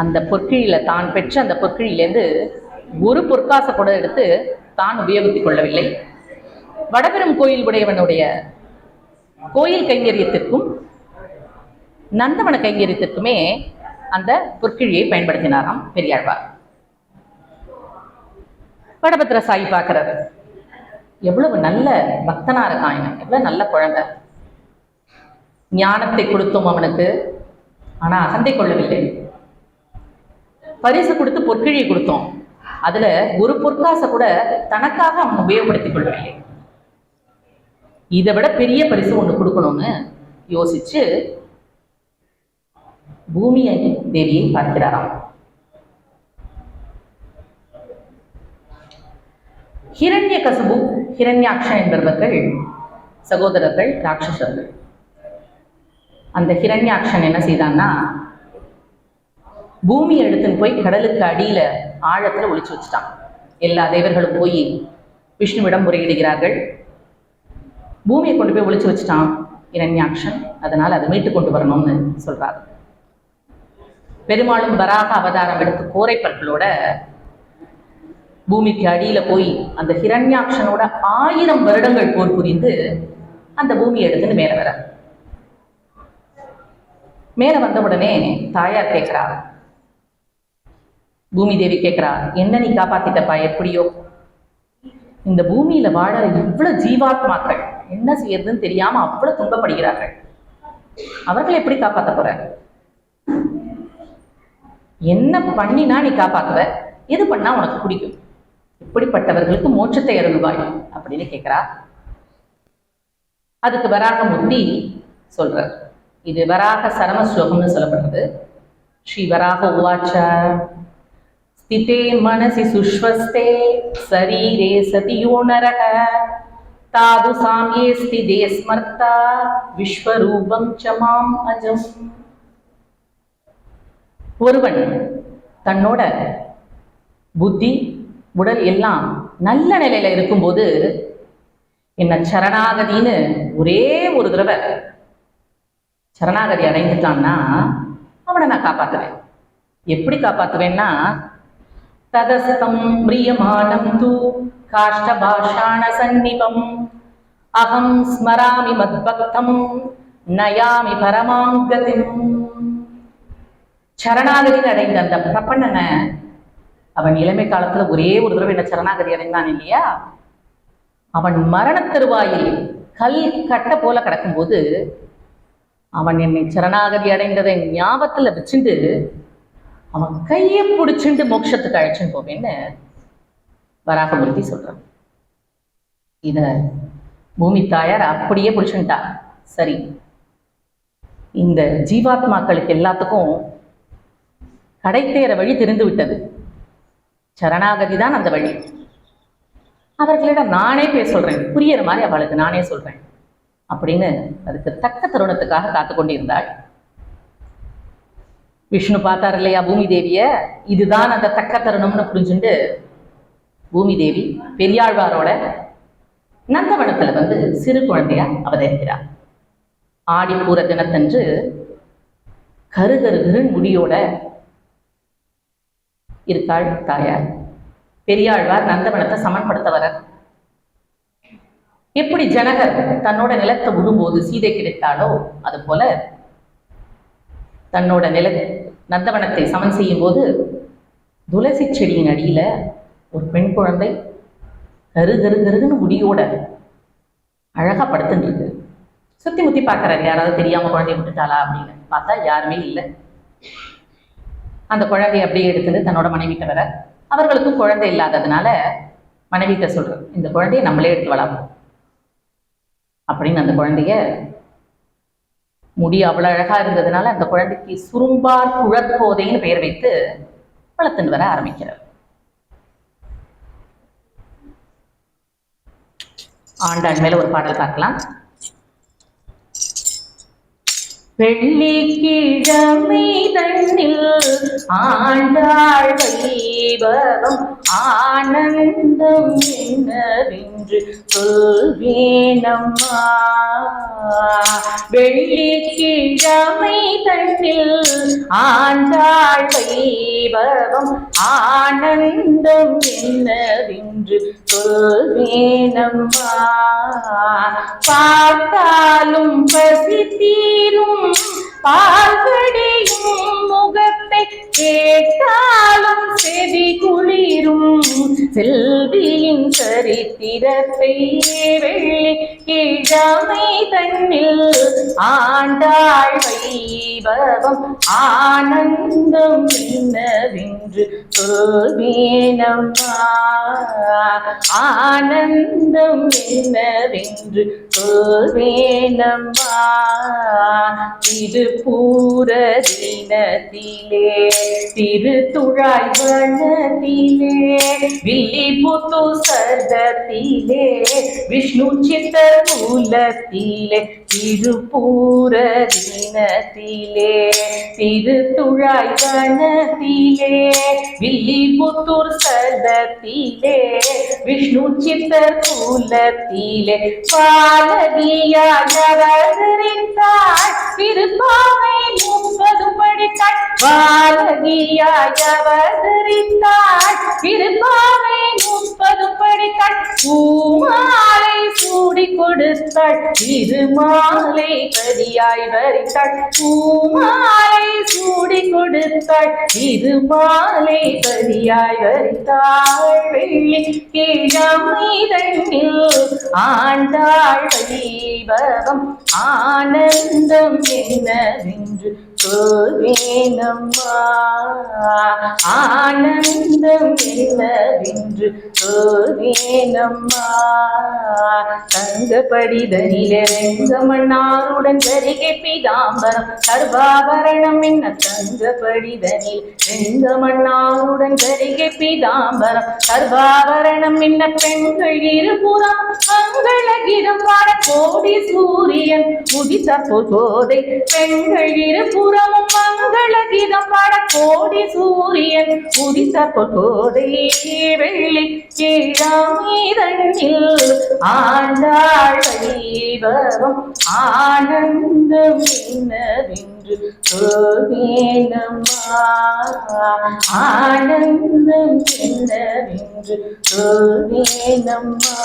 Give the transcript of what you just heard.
அந்த பொற்கிழியில தான் பெற்ற அந்த பொற்கிழியிலேருந்து ஒரு பொற்காசை கூட எடுத்து தான் உபயோகித்துக் கொள்ளவில்லை. வடபெரும் கோயில் உடையவனுடைய கோயில் கைங்கரியத்திற்கும் நந்தவன கைங்கரியத்திற்குமே அந்த பொற்கிழியை பயன்படுத்தினாராம் பெரியாழ்வார். வடபத்திர சாயி பார்க்கிறாரு. எவ்வளவு நல்ல பக்தனா இருக்கான் எவ்வளவு நல்ல குழந்தை. ஞானத்தை கொடுத்தோம் அவனுக்கு ஆனா அசந்தை கொள்ளவில்லை. பரிசு கொடுத்து பொற்கிழியை கொடுத்தோம். அதுல ஒரு பொற்காசை கூட தனக்காக அவன் உபயோகப்படுத்திக் கொள்ளவில்லை. இதை விட பெரிய பரிசு ஒண்ணு கொடுக்கணும்னு யோசிச்சு பூமி தேவியை பார்க்கிறாராம். ஹிரண்ய கசுபு ஹிரண்யாக்ஷன் என்பவர்கள் சகோதரர்கள் ராட்சசர்கள். அந்த ஹிரண்யாக்ஷன் என்ன செய்தான்னா பூமி எடுத்துன்னு போய் கடலுக்கு அடியில ஆழத்துல ஒழிச்சு வச்சுட்டான். எல்லா தேவர்களும் போய் விஷ்ணுவிடம் முறையிடுகிறார்கள். பூமியை கொண்டு போய் ஒழிச்சு வச்சுட்டான் இரண்யாக்ஷன் அதனால் அதை மீட்டு கொண்டு வரணும்னு சொல்றாரு. பெருமாளும் வராக அவதாரம் எடுத்து கோரைப்பற்களோட பூமிக்கு அடியில போய் அந்த ஹிரண்யாக்ஷனோட ஆயிரம் வருடங்கள் போர் புரிந்து அந்த பூமியை எடுத்துன்னு மேல வர மேல வந்த உடனே தாயார் கேட்குறா பூமி தேவி கேட்கிறா என்ன நீ காப்பாத்திட்டப்பா? எப்படியோ? இந்த பூமியில வாழ இவ்வளவு ஜீவாத்மாக்கள் என்ன செய்யறதுன்னு தெரியாம அவ்வளவு துன்பப்படுகிறார்கள். அவர்களை எப்படி காப்பாற்ற போற? என்ன பண்ணினா நீ காப்பாத்துவ? எது பண்ணா உனக்கு பிடிக்கும்? இப்படிப்பட்டவர்களுக்கு மோட்சத்தை அருள்வாய்? அப்படின்னு கேட்கிறா அதுக்கு வராக முந்தி சொல்றார். இது வராக சரம ஸ்லோகம்னு சொல்லப்படுறது. ஸ்ரீ வராக உவாச்ச. ஸ்திதே மனசி சுஷ்வஸ்தே சரீரே சதியோ நரக தாது சாமியே ஸ்திதே ஸ்மர்த்தா விஸ்வரூபம் சமாம் அஜம். ஒருவன் தன்னோட புத்தி உடல் எல்லாம் நல்ல நிலையில இருக்கும்போது என்ன சரணாகதின்னு ஒரே ஒரு தடவை சரணாகதி அடைந்துட்டான்னா அவனை நான் காப்பாத்துவேன். எப்படி காப்பாத்துவேன்னா ததஸ்தம் பிரியமானம் தூ காஷ்டபாஷாண சந்நிபம். அகம் ஸ்மராமி மத்பக்தம் நயாமி பரமாங்கதிம். சரணாகதி அடைந்த அந்த பிரபண்ணனை அவன் இளமை காலத்துல ஒரே ஒரு தடவை என்ன சரணாகதி அடைந்தான் இல்லையா? அவன் மரண தருவாயில் கல் கட்ட போல கிடக்கும்போது அவன் என்னை சரணாகதி அடைந்ததை ஞாபகத்துல வச்சுட்டு அவன் கையை பிடிச்சிட்டு மோட்சத்துக்கு அழைச்சின்னு போவேன்னு வராகமூர்த்தி சொல்றான். இத பூமி தாயார் அப்படியே பிடிச்சுட்டா. சரி இந்த ஜீவாத்மாக்களுக்கு எல்லாத்துக்கும் கடைத்தேற வழி தெரிந்து விட்டது. சரணாகதி தான் அந்த வழி. அவர்களிடம் நானே பேர் சொல்றேன். புரியற மாதிரி அவளுக்கு நானே சொல்றேன். அப்படின்னு அதுக்கு தக்க தருணத்துக்காக காத்து கொண்டிருந்தாள். விஷ்ணு பார்த்தார் இல்லையா பூமி தேவிய? இதுதான் அந்த தக்க தருணம்னு புரிஞ்சுண்டு பூமி தேவி பெரியாழ்வாரோட நந்தவனத்துல வந்து சிறு குழந்தையா அவதரிக்கிறார். ஆடிப்பூர தினத்தன்று கரு முடியோட இருக்காள் தாயார். பெரியாழ்வார் நந்தவனத்தை சமன்படுத்த வரார் எப்படி ஜனகர் தன்னோட நிலத்தை விடும்போது சீதை கிடைத்தாலோ அது போல தன்னோட நில நந்தவனத்தை சமன் செய்யும் போது துளசி செடியின் அடியில ஒரு பெண் குழந்தை கரு கரு கருன்னு முடியோட அழகா படுத்துட்டு இருக்கு சுத்தி முத்தி பாக்குறாரு யாராவது தெரியாம குழந்தைய விட்டுட்டாளா அப்படின்னு பார்த்தா யாருமே இல்லை. அந்த குழந்தையை அப்படியே எடுத்துட்டு தன்னோட மனைவிட்ட வர அவர்களுக்கும் குழந்தை இல்லாததுனால மனைவிட்ட சொல்றேன் இந்த குழந்தைய நம்மளே எடுத்து வளர்ப்போம் அப்படின்னு அந்த குழந்தைய முடி அவ்வளவு அழகா இருந்ததுனால அந்த குழந்தைக்கு சுரும்பார் குழற்கோதைன்னு பெயர் வைத்து வளர்த்துன்னு வர ஆரம்பிக்கிறார். ஆண்டாள் மேல ஒரு பாடல் பார்க்கலாம். வெள்ளிக்கிழமை தண்ணில் ஆண்டாள் வைபவம் ஆனந்தம் என்னவென்று சொல்வேனம்மா. வெள்ளிக்கிழமை தன்னில் ஆண்டாள் வைபவம் ஆனந்தம் என்னவென்று சொல்வேனம்மா. பார்த்தாலும் பசி தீரும் பார்வடையும் முகத்தை கேட்டால் செவி குளிரும் செல்வியின் சரித்திரத்தை வெள்ளி கிழமை தன்னில் ஆண்டாள் வைபவம் ஆனந்தம் என்னவென்று சொல்வேனம்மா. ஆனந்தம் என்னவென்று சொல்வேனம்மா. திருப்பூர தினத்திலே திருத்துழாய்வு திருத்துழாய் வில்லி புத்து சர்தத்திலே விஷ்ணு சித்தர் மூலத்திலே திருப்பூர தினத்திலே திருத்துழாய் கணத்திலே வில்லி புத்தூர் சர்தத்திலே விஷ்ணு சித்தர் மூலத்திலே பாலகியாயவதரித்தாள் திருப்பாவை பாலகியாய் பாலகியாயவதரித்தாள் திருப்பாவை முப்பது படித்தாள். பூமாலை சூடி கொடுத்தாள். திருமாலை கரியாய் வரித்தாள். பூமாலை சூடி கொடுத்தாள். திருமாலை கரியாய் வரித்தாள். வெள்ளி கிழமை ஆண்டாள். வைபவம் ஆனந்தம் என்னவென்று சொல்வேனம்மா ஆனந்தம் என்னவென்று சொல்வேனம்மா தங்கப்படிதனிலே ரெங்கமன்னாருடன் கரிகை பிதாம்பரம். சர்வாபரணம் என்ன? தங்கப்படிதனில் ரெங்கமன்னாருடன் கரிகை பிதாம்பரம். சர்வாபரணம் என்ன? பெண்கள் இருபுறம் மங்களகிரம் பாட கோடி சூரியன் உதித்த போதை. பெண்கள் இருபுறமும் மங்களகிரம் பாட கோடி சூரியன் உதித்த போதை. வெள்ளி கீழமீதனில் ஆண்டாள் வைபவம் ஆனந்தம் என்னவென்று சொல்வேனம்மா ஆனந்தம் என்னவென்று சொல்வேனம்மா